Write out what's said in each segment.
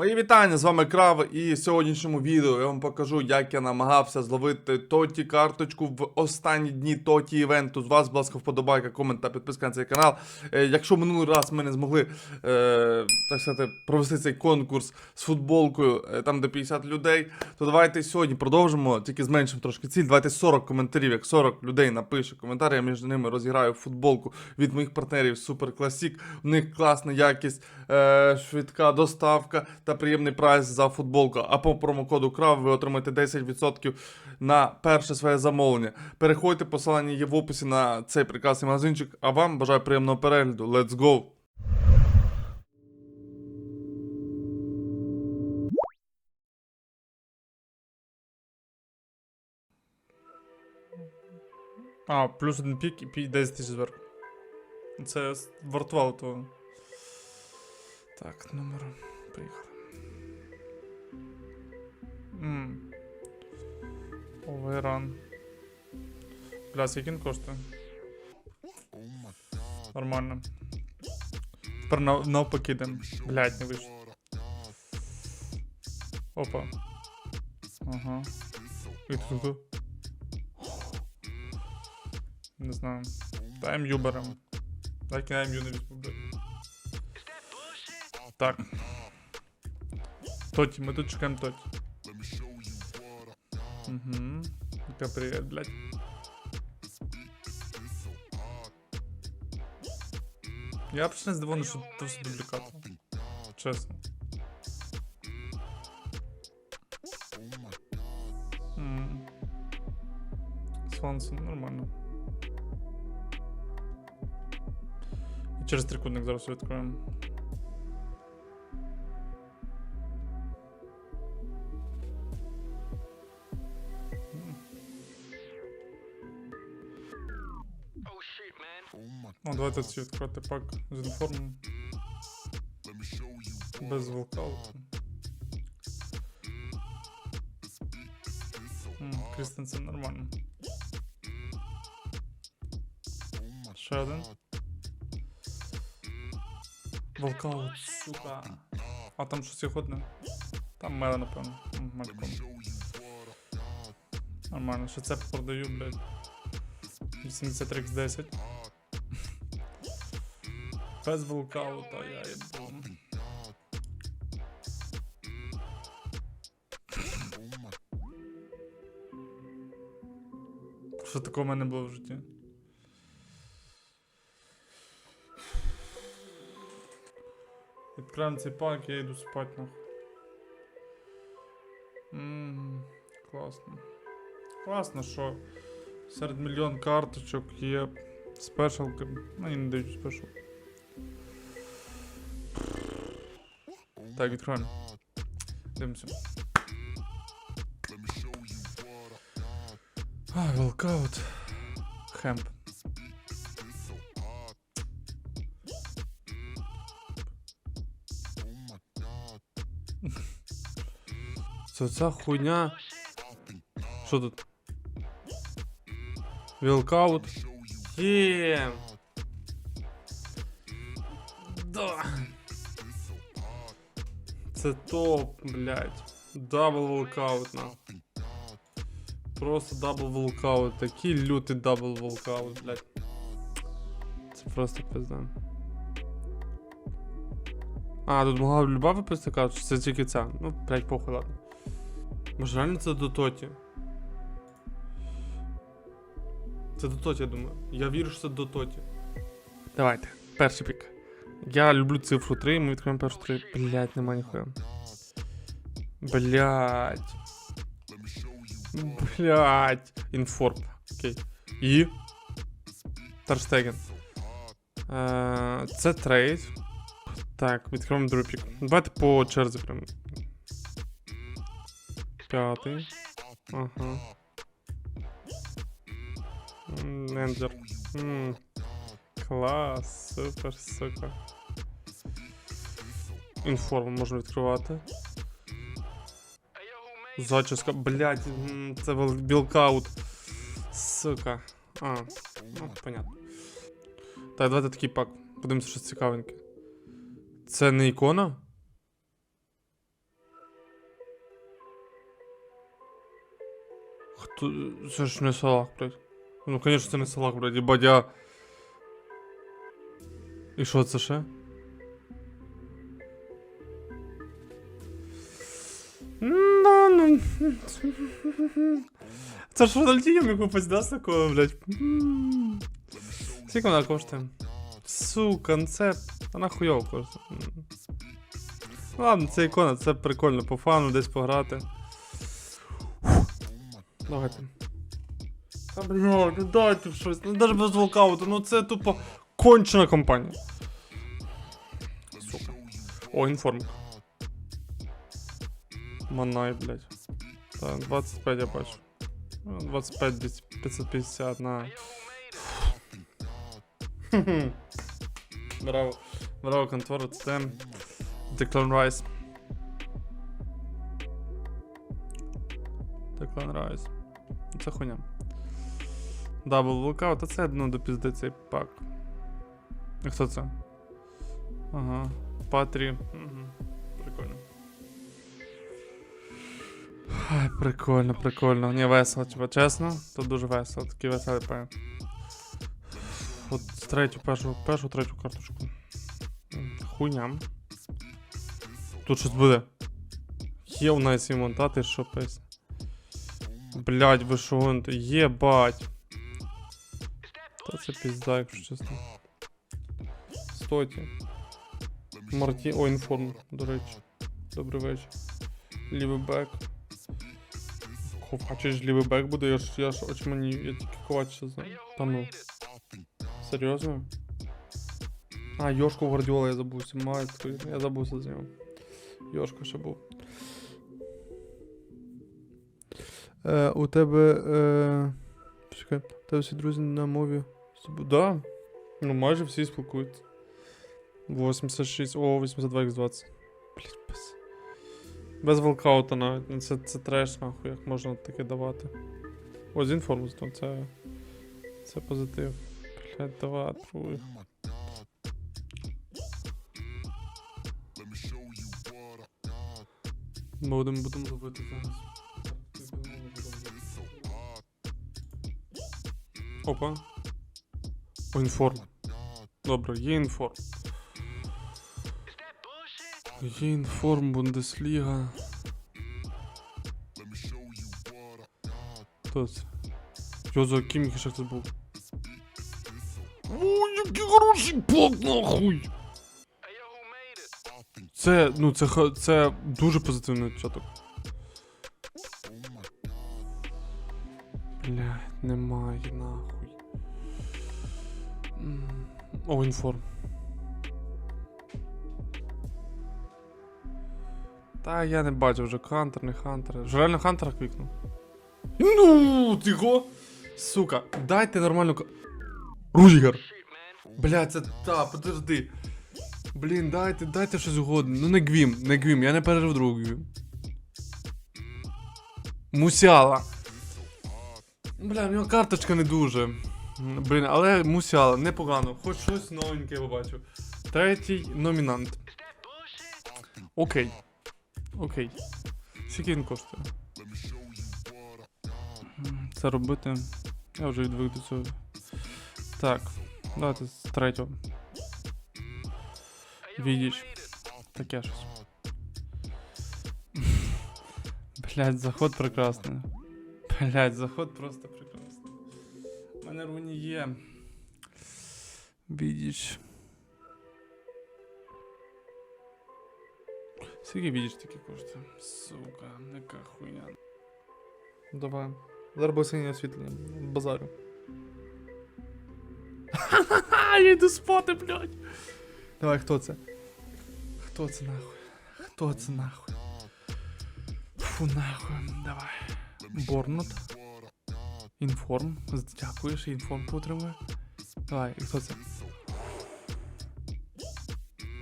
Мої вітання, з вами Крав, і в сьогоднішньому відео я вам покажу, як я намагався зловити Тоті карточку в останні дні Тоті івенту. З вас, будь ласка, вподобайка, комент та підписка на цей канал. Е, якщо минулий раз ми не змогли е, так сказати, провести цей конкурс з футболкою, е, там де 50 людей, то давайте сьогодні продовжимо, тільки зменшимо трошки ціль. Давайте 40 коментарів. Як 40 людей напише коментар, я між ними розіграю футболку від моїх партнерів Super Classic. У них класна якість, е, швидка доставка та приємний прайс за футболку. А по промокоду КРАВ ви отримаєте 10% на перше своє замовлення. Переходьте, посилання є в описі на цей прекрасний магазинчик. А вам бажаю приємного перегляду. Let's go! А, плюс один пік і пі- 10 тисяч зверху. Це вартувало того. Так, номер. Поїхали. Ммм. Оверан. Бля, скільки він коштує? Нормально. Тепер нав- навпаки йдем. Блядь, не вийшло. Опа. Ага. І тут хто? Не знаю. Та МЮ беремо. Так і на МЮ не візьму, блядь. Так. Тоті, ми тут чекаємо Тоті. Угу. Та привіт, блядь. Я взагалі не здивований, що це все дублікат. Чесно. М. Свансон, нормально. І через трикутник зараз відкроємо. Давайте ці відкрити пак з інформом. Без волкауту. Крістенсен нормально. Ще один. Волкаут, сука. А там щось ходне? Там меле, напевно. Мальком. Нормально, ще це продаю, блядь. 83 x 10. Без волкаута, я їбу. Що такого в мене було в житті? Відкриваємо цей пак, я йду спать нахуй. Ммм, класно. Класно, що серед мільйон карточок є спешалки. Мені не дають спешл. Так, відкриваємо. Дивимося. А, волкаут. Хемп. Це ця хуйня. Що тут? Вілкаут. Є. Да. Це топ, блядь. Дабл волкаут, на. Просто дабл волкаут. Такий лютий дабл волкаут, блядь. Це просто пизда. А, тут могла люба виписати карту, чи це тільки ця. Ну, блядь, похуй, ладно. Може реально це до Тоті? Це до Тоті, я думаю. Я вірю, що це до Тоті. Давайте, перший пік. Я люблю цифру 3, ми відкриємо першу 3. Блять, нема ніхуя. Блять. Блять. Інформ. Окей. І. Тарштеген. Е, Це трейд. Так, відкриємо другий пік. Давайте по черзі прям. П'ятий. Ага. М, Ненджер. Клас, супер, сука. Інформ можна відкривати. Зачіска, блять це білкаут. Сука. А, ну, понятно. Так, давайте такий пак. Подивимося, щось цікавеньке. Це не ікона? Хто. Це ж не салак, блядь. Ну, звісно, це не салах блядь, бадя. І що це ще? Це ж Рональдінho міг купити, да, з такого, блядь? Скільки вона коштує? Сука, ну це... Вона хуйово коштує. Ладно, це ікона, це прикольно, по фану десь пограти. Давайте. Та блядь, ну дайте щось, ну навіть без волкауту, ну це тупо кончена компанія. Сука. О, інформ. Манай, блядь. Так, 25 я бачу. Ну, 25 десь 550 на. Браво. Браво, контора, це Declan Rice. Declan Rice. Це хуйня. Дабл лукаут, а це ну до пізди цей пак. Хто це? Ага. Патрі. Угу. Ай, прикольно, прикольно. Ні, весело, типа, чесно, тут дуже весело, такий веселий пай. От третю, першу, першу, третю карточку. Хуйня. Тут щось буде. Є у нас і монтати, що пись. Блять, ви що гоните? Єбать. Та це пізда, якщо чесно. Стойте. Марті. О, інформ, до речі. Добрий вечір. Лівий бек. Ж лівий бек буде, я ж я ж очмані, я тільки ковач знаю. Та. Серйозно? А, Йошку Гвардіола я забувся. Матко, я забувся з нього. Йошко ще був. Е, у тебе. Е... Чекай, у тебе всі друзі на мові. Да. Ну, майже всі спілкуються. 86, о, 82x20. Блять, без. Без волкаута навіть. Ну, Це, це треш, нахуй, як можна таке давати. Ось з інформустом, це. Це позитив. Блять, давай, труй. Будемо, будемо робити зараз. Опа. О, інформ. Добре, є інформ. Є інформ, Бундесліга. Хто це? Йозо Кіміхі ще хтось був. О, який хороший блок, нахуй! Це, ну, це, це дуже позитивний початок. Блядь, немає нахуй. О, інформ. Та я не бачу вже Хантер, не Хантер. Вже реально Хантера клікнув. Ну, тихо! Сука, дайте нормальну Рудігер! Блядь, це та, подожди. Блін, дайте, дайте щось угодно. Ну не гвім, не гвім, я не пережив другу гвім. Мусяла. Бля, в нього карточка не дуже. Блін, але мусяла, непогано. Хоч щось новеньке я побачив. Третій номінант. Окей. Окей. Скільки він коштує? Це робити. Я вже відвик до цього. Так, давайте з третього. Відіч. Таке щось. Блять, заход прекрасний. Блять, заход просто прекрасний. У мене руні є. Відіч. Скільки відіч таки коштує? Сука, яка хуйня. Давай. Зараз буде синє освітлення. Базарю. Ха-ха-ха, я йду спати, блядь. Давай, хто це? Хто це нахуй? Хто це нахуй? Фу нахуй, давай. Борнут. Інформ. Дякуєш, інформ потримує. Давай, хто це?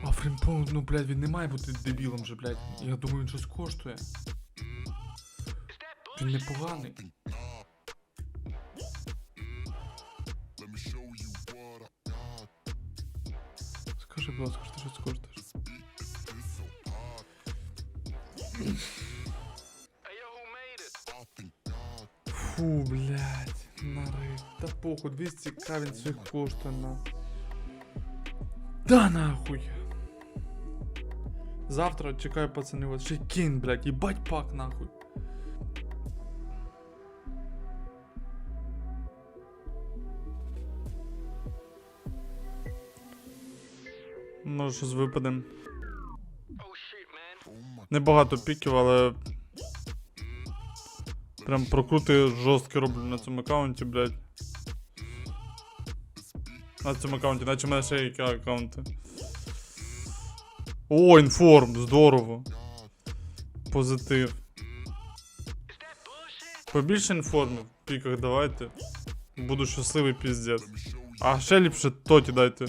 А фрімпон, ну блядь, він не має бути дебілом же, блядь. Я думаю, він щось коштує. Він непоганий. Скажи, будь ласка, що ти щось коштуєш. Фу, блядь, нарив. Та похуй, 200 к він коштує на. Да нахуй. Завтра чекаю пацани, ще кін, блядь, їбать пак нахуй. Може щось випаде. Небагато піків, але. Прям прокрути жорсткі роблю на цьому аккаунті, блядь. На цьому аккаунті, наче в мене ще які аккаунти. О, інформ, здорово. Позитив. Побільше інформів в піках давайте. Буду щасливий піздець. А ще ліпше тоті дайте.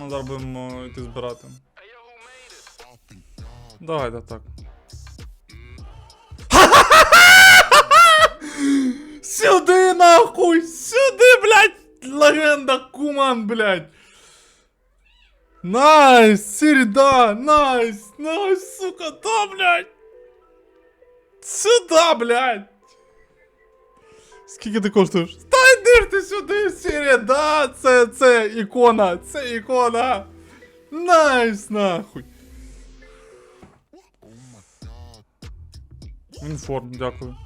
Ну, зараз будемо йти збирати. Давайте так. Сюди нахуй! Сюди, блядь! Легенда Куман, блядь! Найс! Сірі, да! Найс! Найс, сука, да, блядь! Сюда, блядь! Скільки ти коштуєш? Та йди ж ти сюди, Сірі, да! Це, це ікона! Це ікона! Найс, нахуй! Інформ, дякую.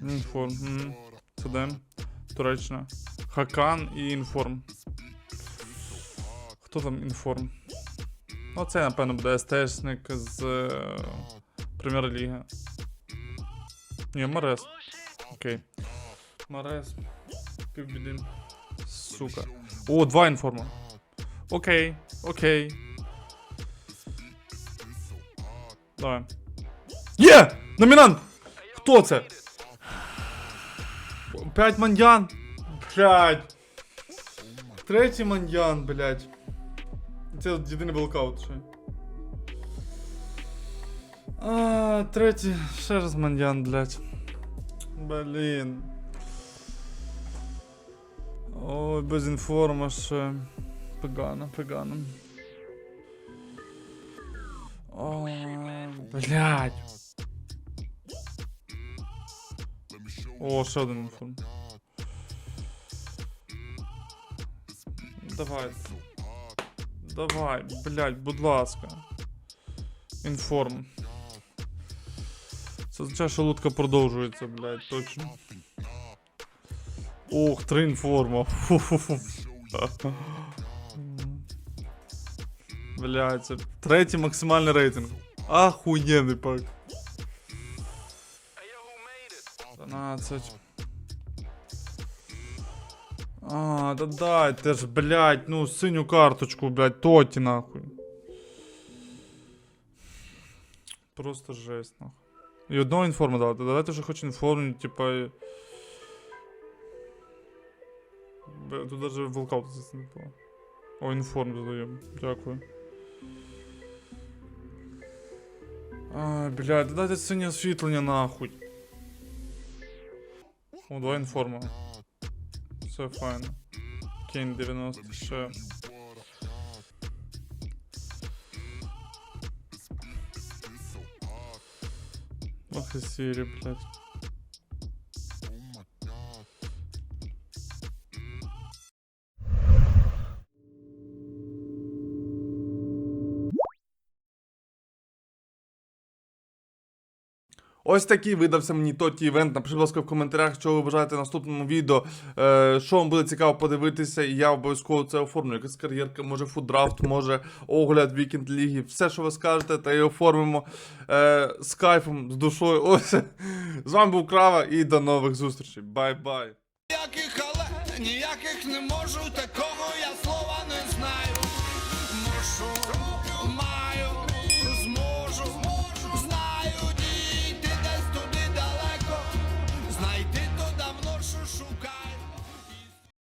Інформ. Сюди. Туреччина. Хакан і інформ. Хто там інформ? Ну, це, напевно, буде СТшник з е, Прем'єр-ліги. Ні, Марес. Окей. Марес. Півбіди. Сука. О, два інформа. Окей, окей. Давай. Є! Номінант! Хто це? П'ять мандян. П'ять. Третій мандян, блядь. Це єдиний блокаут ще. А, третій. Ще раз мандян, блядь. Блін. Ой, без інформа ще. Погано, погано. О, блядь. О, ще один інформ. Давай. Давай, блядь, будь ласка. Інформ. Це означає, що лутка продовжується, блядь, точно. Ох, три інформа. Фу-фу-фу. Блядь, це третій максимальний рейтинг. Ахуєнний пак. 12. А, да дайте ж, блядь, ну синю карточку, блядь, тоті нахуй. Просто жесть, нахуй. І одного інформу давайте. Давайте вже хоч інформу, типа. і- Бля, Тут даже волкаут не було. О, інформ додаємо. Дякую. Ай, блядь, да дайте синє освітлення нахуй. О, два інформа. Все файно. Кейн 90 ще. Ох і сірі, блядь. Ось такий видався мені тоті івент. Напишіть, будь ласка, в коментарях, що ви бажаєте в наступному відео. Е, що вам буде цікаво подивитися, і я обов'язково це оформлю. Якась кар'єрка, може фуддрафт, може огляд вікенд ліги. Все, що ви скажете, та й оформимо е, з кайфом, з душою. Ось. З вами був Крава і до нових зустрічей. Бай-бай. Ніяких але, ніяких не можу,